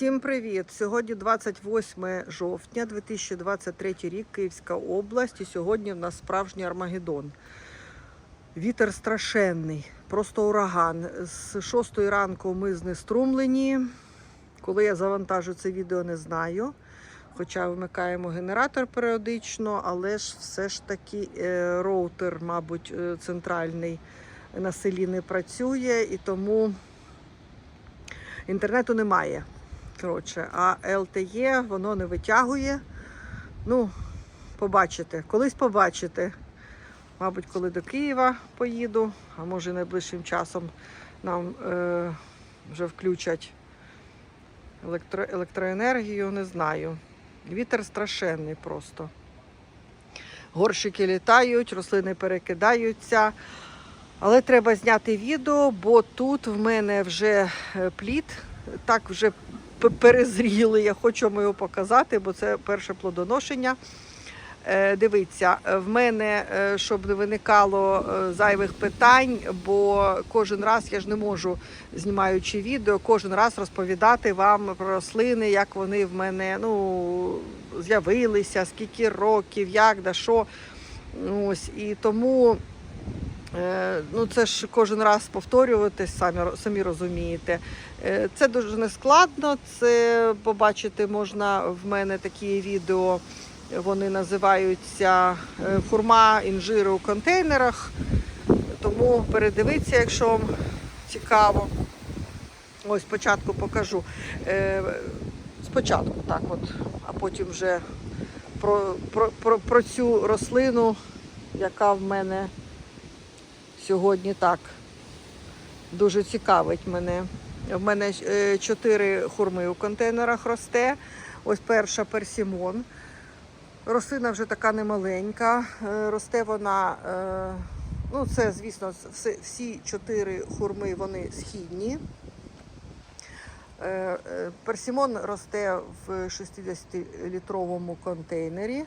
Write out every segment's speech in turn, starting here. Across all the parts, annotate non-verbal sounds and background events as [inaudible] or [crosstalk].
Всім привіт! Сьогодні 28 жовтня 2023 рік, Київська область. І сьогодні в нас справжній Армагеддон. Вітер страшенний, просто ураган. З 6 ранку ми знеструмлені. Коли я завантажу це відео, не знаю. Хоча вмикаємо генератор періодично, але ж все ж таки е, роутер, мабуть, е, центральний на селі не працює, і тому інтернету немає. Коротше, а LTE воно не витягує. Ну, побачите. Колись побачите. Мабуть, коли до Києва поїду, а може найближчим часом нам е, вже включать електро, електроенергію, не знаю. Вітер страшенний просто. Горщики літають, рослини перекидаються. Але треба зняти відео, бо тут в мене вже е, плід, так вже перезріли. Я хочу вам його показати, бо це перше плодоношення. Е, Дивіться, в мене, е, щоб не виникало е, зайвих питань, бо кожен раз я ж не можу, знімаючи відео, кожен раз розповідати вам про рослини, як вони в мене ну, з'явилися, скільки років, як, да що. Ось, і тому Ну, це ж кожен раз повторюватись, самі, самі розумієте. Е, Це дуже нескладно. Це побачити можна в мене такі відео. Вони називаються е, Хурма інжири у контейнерах. Тому передивіться, якщо вам цікаво. Ось спочатку покажу. Е, Спочатку так от, а потім вже про, про, про, про цю рослину, яка в мене сьогодні так дуже цікавить мене. В мене е, чотири хурми у контейнерах росте. Ось перша персімон. Рослина вже така немаленька. Е, Росте вона, е, ну це, звісно, всі, чотири хурми вони східні. Персімон росте в 60-літровому контейнері.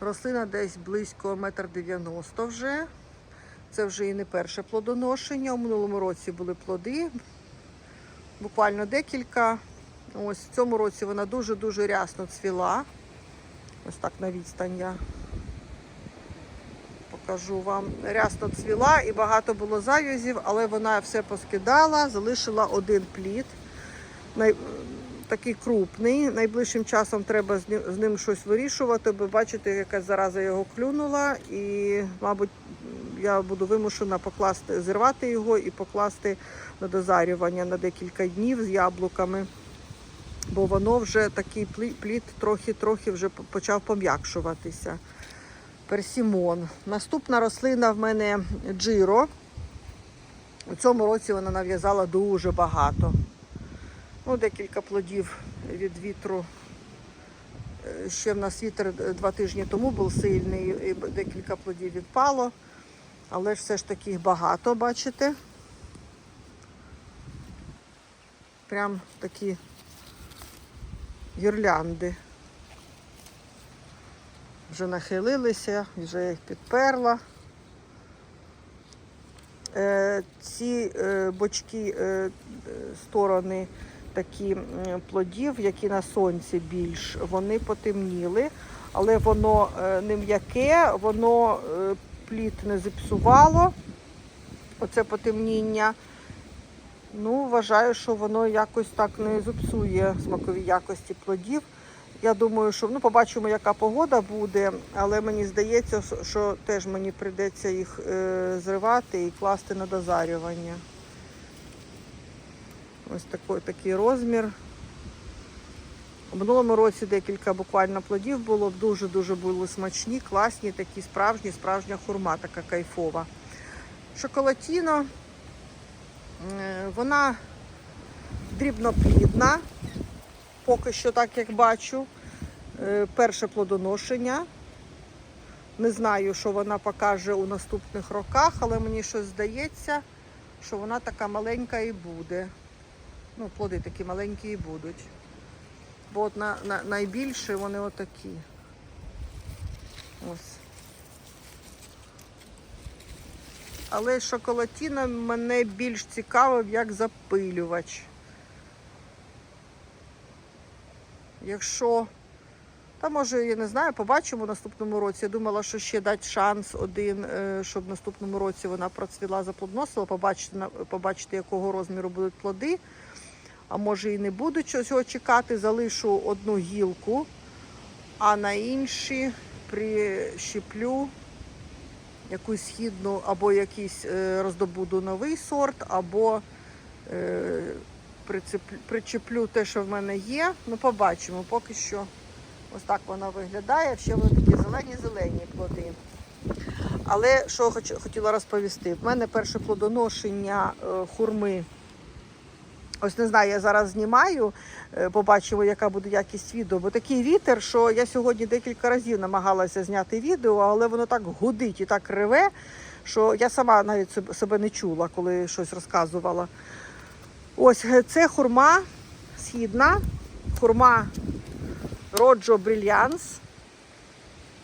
Рослина десь близько 1,90 м вже. Це вже і не перше плодоношення. У минулому році були плоди, буквально декілька. Ось в цьому році вона дуже-дуже рясно цвіла. Ось так на відстань я покажу вам. Рясно цвіла і багато було зав'язів, але вона все поскидала, залишила один плід. Най... Такий крупний. Найближчим часом треба з ним, щось вирішувати, бо бачите, яка зараза його клюнула, і, мабуть, я буду вимушена покласти, зірвати його і покласти на дозарювання на декілька днів з яблуками. Бо воно вже такий плі- плід трохи-трохи вже почав пом'якшуватися. Персімон. Наступна рослина в мене джиро. У цьому році вона нав'язала дуже багато. Ну, декілька плодів від вітру. Е, Ще в нас вітер е, два тижні тому був сильний, і декілька плодів відпало. Але ж все ж таки їх багато, бачите? Прям такі гірлянди. Вже нахилилися, вже їх підперла. Е, ці е, бочки е, е, сторони такі плодів, які на сонці більш, вони потемніли, але воно е, не м'яке, воно е, плід не зіпсувало. Оце потемніння. Ну, вважаю, що воно якось так не зіпсує смакові якості плодів. Я думаю, що ну, побачимо, яка погода буде, але мені здається, що теж мені прийдеться їх е, зривати і класти на дозарювання. Ось такий, такий розмір. У минулому році декілька буквально плодів було, дуже-дуже були смачні, класні, такі справжні, справжня хурма, така кайфова. Шоколатіно, вона дрібноплідна, поки що так як бачу. Е, Перше плодоношення. Не знаю, що вона покаже у наступних роках, але мені щось здається, що вона така маленька і буде. Ну, плоди такі маленькі і будуть. Бо от на, на, найбільше вони отакі. Ось. Але шоколатіна мене більш цікавив як запилювач. якщо. Та може, я не знаю, побачимо в наступному році. Я думала, що ще дати шанс один, е, щоб в наступному році вона процвіла, заплодносила, побачити, побачити, якого розміру будуть плоди. А може і не буду цього чекати, залишу одну гілку, а на інші прищеплю якусь східну, або якийсь е, роздобуду новий сорт, або е, причеплю те, що в мене є. Ну, побачимо. Поки що ось так вона виглядає. Ще вони такі зелені-зелені плоди. Але що хотіла розповісти, в мене перше плодоношення е, хурми. Ось не знаю, я зараз знімаю, е, побачимо, яка буде якість відео. Бо такий вітер, що я сьогодні декілька разів намагалася зняти відео, але воно так гудить і так реве, що я сама навіть себе- не чула, коли щось розказувала. Ось е, це хурма східна, хурма Роджо Брильянс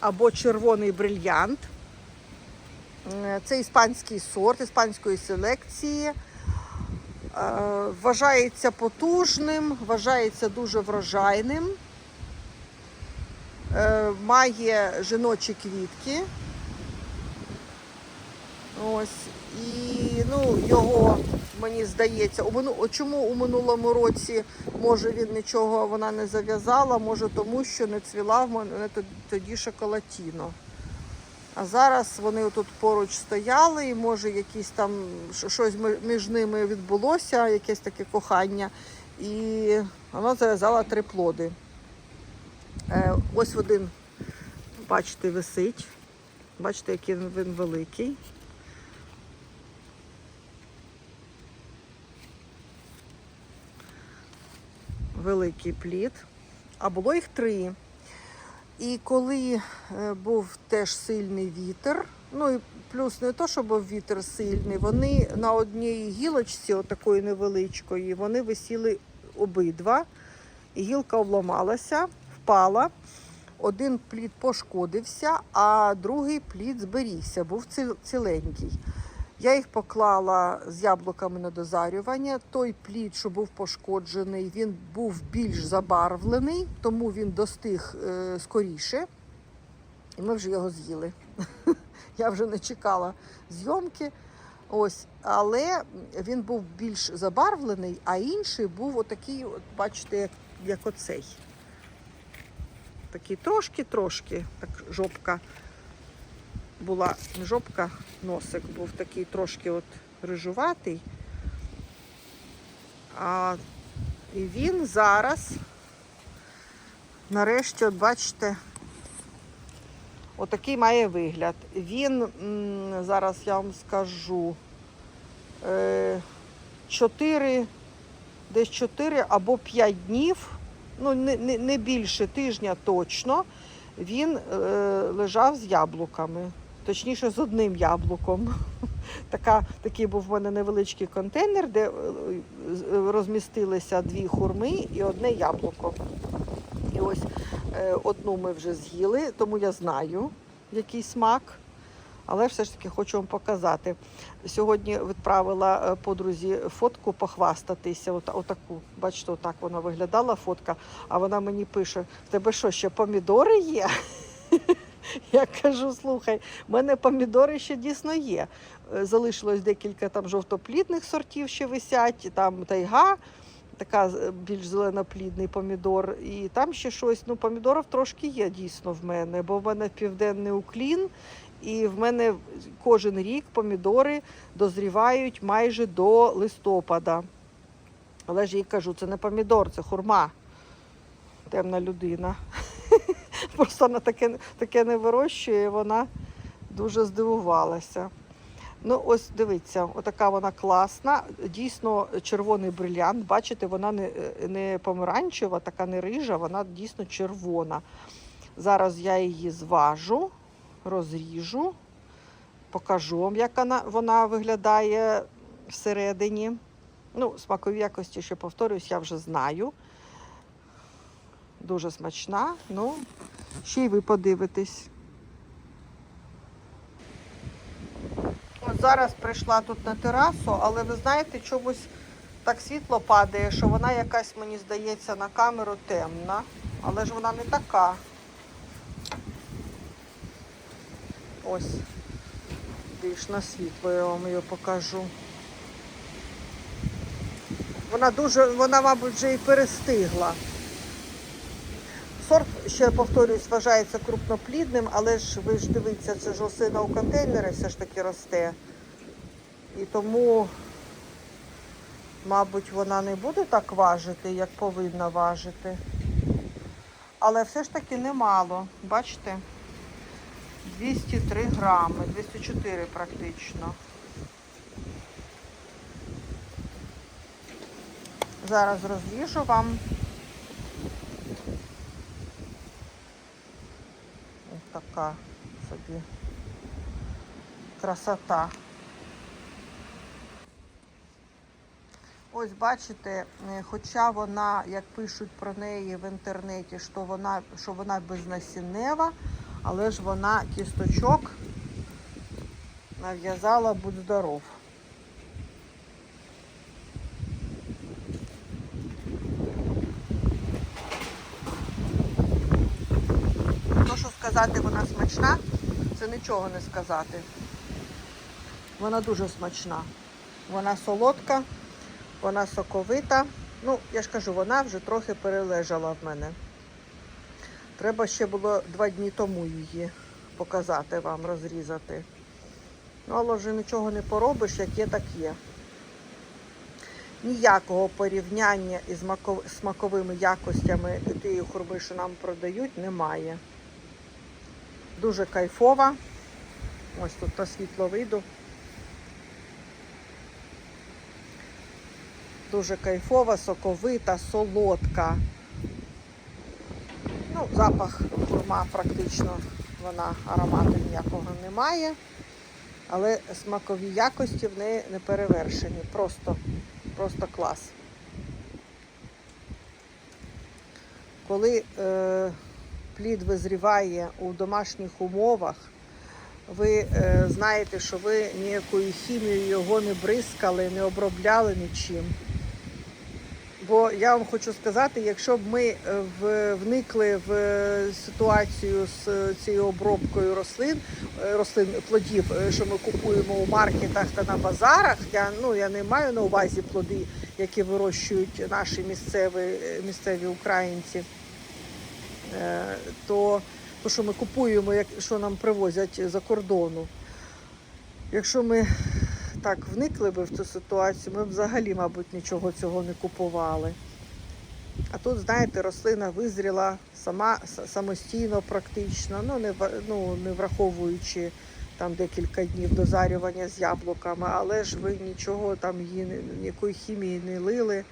або червоний брильянт. Е, Це іспанський сорт, іспанської селекції. Е, Вважається потужним, вважається дуже врожайним. Е, Має жіночі квітки. Ось. І ну, його, мені здається, у мину... чому у минулому році може він нічого вона не зав'язала, може тому, що не цвіла в мене тоді шоколатіно. А зараз вони тут поруч стояли, і може якісь там щось між ними відбулося, якесь таке кохання. І воно зав'язало три плоди. Е, ось один, бачите, висить. Бачите, який він великий. Великий плід. А було їх три. І коли е, був теж сильний вітер, ну і плюс не то, що був вітер сильний, вони на одній гілочці, отакої невеличкої, вони висіли обидва. Гілка обламалася, впала. Один плід пошкодився, а другий плід зберігся, був ціленький. Я їх поклала з яблуками на дозарювання. Той плід, що був пошкоджений, він був більш забарвлений, тому він достиг е, скоріше. І ми вже його з'їли. [laughs] Я вже не чекала зйомки. Ось, але він був більш забарвлений, а інший був отакий, от, бачите, як, як оцей. Такий трошки-трошки, так жопка була жопка, носик був такий трошки от рижуватий. А, він зараз, нарешті, от бачите, отакий має вигляд. Він, зараз я вам скажу, е, 4, десь 4 або 5 днів, ну не, не, не більше тижня точно, він е, лежав з яблуками. Точніше, з одним яблуком. [laughs] Така, такий був в мене невеличкий контейнер, де е, розмістилися дві хурми і одне яблуко. І ось е, одну ми вже з'їли, тому я знаю, який смак. Але все ж таки хочу вам показати. Сьогодні відправила е, подрузі фотку похвастатися. От, отаку. Бачите, отак вона виглядала фотка. А вона мені пише: в тебе що, ще помідори є? [laughs] Я кажу, слухай, в мене помідори ще дійсно є. Е, Залишилось декілька там жовтоплідних сортів ще висять, там тайга, така е, більш зеленоплідний помідор. І там ще щось. Ну, помідорів трошки є дійсно в мене, бо в мене південний уклін, і в мене кожен рік помідори дозрівають майже до листопада. Але ж їй кажу, це не помідор, це хурма. Темна людина. Просто вона таке, таке не вирощує, вона дуже здивувалася. Ну, ось дивіться, отака вона класна. Дійсно, червоний брилянт. Бачите, вона не, не помаранчева, така не рижа, вона дійсно червона. Зараз я її зважу, розріжу, покажу вам, як вона, вона виглядає всередині. Ну, смакові якості, ще повторюсь, я вже знаю. Дуже смачна. Ну, ще й ви подивитесь. От зараз прийшла тут на терасу, але ви знаєте, чомусь так світло падає, що вона якась, мені здається, на камеру темна. але ж вона не така. Ось. Більш на світло я вам її покажу. Вона дуже, вона, мабуть, вже і перестигла. Ще повторюсь, вважається крупноплідним, але ж ви ж дивіться, це ж осина у контейнері все ж таки росте. І тому, мабуть, вона не буде так важити, як повинна важити. Але все ж таки немало. Бачите? 203 грами, 204 практично. Зараз розріжу вам. Ось така собі красота. Ось бачите, е, хоча вона, як пишуть про неї в інтернеті, що вона, що вона безнасіннева, але ж вона кісточок нав'язала будь здоров. То, що сказати, вона смачна, це нічого не сказати. Вона дуже смачна. Вона солодка, вона соковита. Ну, я ж кажу, вона вже трохи перележала в мене. Треба ще було два дні тому її показати вам, розрізати. Ну, але вже нічого не поробиш, як є, так є. Ніякого порівняння із смаковими якостями тієї хурми, що нам продають, немає. Дуже кайфова. Ось тут на світло вийду. Дуже кайфова, соковита, солодка. Ну, запах хурма практично, вона аромату ніякого не має. Але смакові якості в неї не перевершені. Просто, просто клас. Коли е, плід визріває у домашніх умовах, ви е, знаєте, що ви ніякою хімією його не бризкали, не обробляли нічим. Бо я вам хочу сказати, якщо б ми е, в, вникли в е, ситуацію з е, цією обробкою рослин, рослин плодів, що ми купуємо у маркетах та на базарах, я ну я не маю на увазі плоди, які вирощують наші місцеві, місцеві українці, то, то що ми купуємо, як що нам привозять за кордону. Якщо ми так вникли би в цю ситуацію, ми б взагалі, мабуть, нічого цього не купували. А тут, знаєте, рослина визріла сама самостійно практично, ну не, ну, не враховуючи там декілька днів дозарювання з яблуками, але ж ви нічого там її ніякої хімії не лили.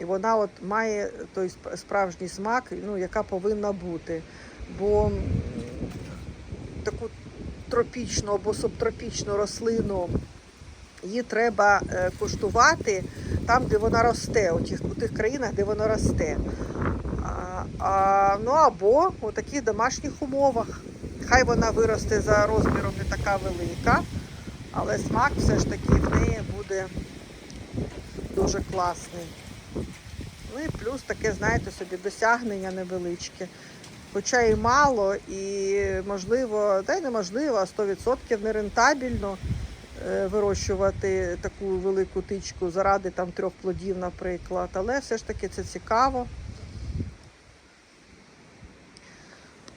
І вона от має той справжній смак, ну, яка повинна бути. Бо таку тропічну або субтропічну рослину її треба е, куштувати там, де вона росте, у тих, у тих країнах, де вона росте. А, а, ну або у таких домашніх умовах. Хай вона виросте за розміром не така велика, але смак все ж таки в неї буде дуже класний. Ну і плюс таке, знаєте, собі досягнення невеличке. Хоча і мало, і можливо, та й неможливо, а 100% нерентабельно е, вирощувати таку велику тичку заради там трьох плодів, наприклад. Але все ж таки це цікаво.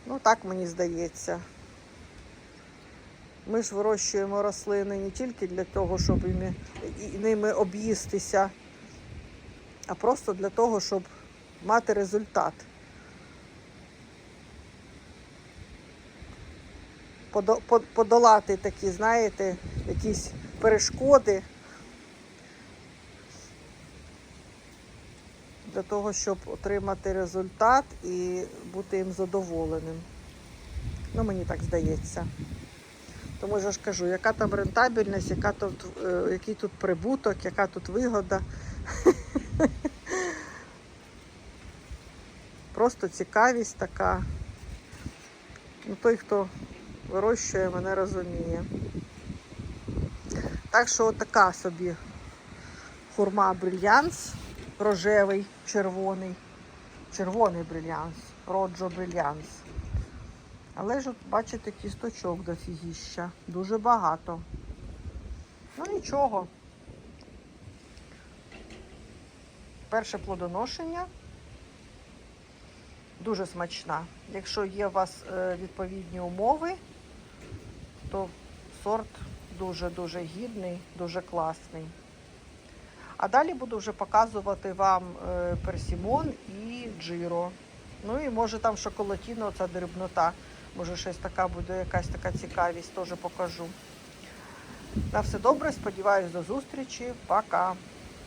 Ну, так мені здається. Ми ж вирощуємо рослини не тільки для того, щоб ними об'їстися, а просто для того, щоб мати результат. Подолати такі, знаєте, якісь перешкоди для того, щоб отримати результат і бути їм задоволеним. Ну, мені так здається. Тому я ж кажу, яка там рентабельність, яка тут, е, який тут прибуток, яка тут вигода. Просто цікавість така. Ну, той, хто вирощує, мене розуміє. Так що отака собі хурма брильянс, рожевий, червоний. червоний брильянс, Роджо брильянс. Але ж, от, бачите, кісточок дофігіща. Дуже багато. Ну нічого. Перше плодоношення. Дуже смачна. Якщо є у вас е, відповідні умови, то сорт дуже-дуже гідний, дуже класний. А далі буду вже показувати вам е, персімон і джиро. Ну і може там шоколатіно, ця дрібнота. Може щось така буде, якась така цікавість, теж покажу. На все добре, сподіваюсь, до зустрічі. Пока!